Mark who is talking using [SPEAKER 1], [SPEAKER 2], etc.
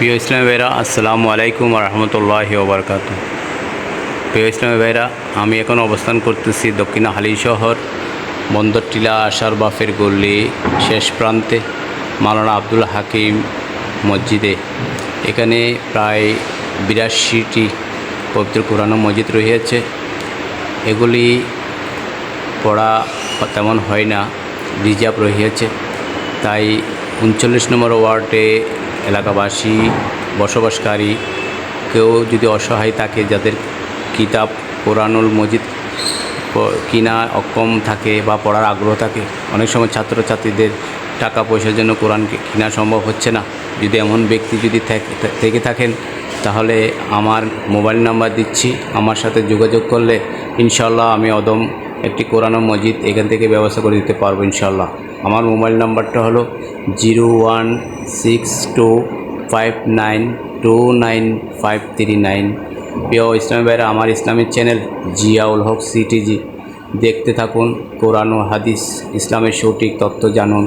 [SPEAKER 1] প্রিয় ইসলামী ভাইরা, আসসালামু আলাইকুম রহমতুল্লাহি ওবরকাত প্রিয় ইসলামী ভাইরা, আমি এখন অবস্থান করতেছি দক্ষিণ হালি শহর, বন্দরটিলা আশার বাফের গল্লি শেষ প্রান্তে মালানা আব্দুল হাকিম মসজিদে। এখানে প্রায় বিরাশিটি পবিত্র কোরআন মসজিদ রয়েছে। এগুলি পড়া তেমন হয় না, রিজার্ভ রহিয়েছে তাই উনচল্লিশ নম্বর ওয়ার্ডে এলাকাবাসী, বসবাসকারী, কেউ যদি অসহায় থাকে, যাদের কিতাব, কোরআনুল মজিদ কিনা অক্ষম থাকে বা পড়ার আগ্রহ থাকে, অনেক সময় ছাত্রছাত্রীদের টাকা পয়সার জন্য কোরআন কি- কেনা সম্ভব হচ্ছে না। যদি এমন ব্যক্তি যদি থাক- থেকে থাকেন, তাহলে আমার মোবাইল নাম্বার দিচ্ছি। আমার সাথে যোগাযোগ করলে ইনশাল্লাহ আমি অদম একটি কোরআন মজিদ এখান থেকে ব্যবস্থা করে দিতে পারব ইনশাল্লাহ আমার মোবাইল নাম্বারটা হলো zero one six two five nine two nine five three nine. প্রিয় ইসলামী ভাইরা, আমার ইসলামের চ্যানেল জিয়াউল হক সিটিজি, দেখতে থাকুন কোরআন ও হাদিস, ইসলামের সঠিক তথ্য জানুন।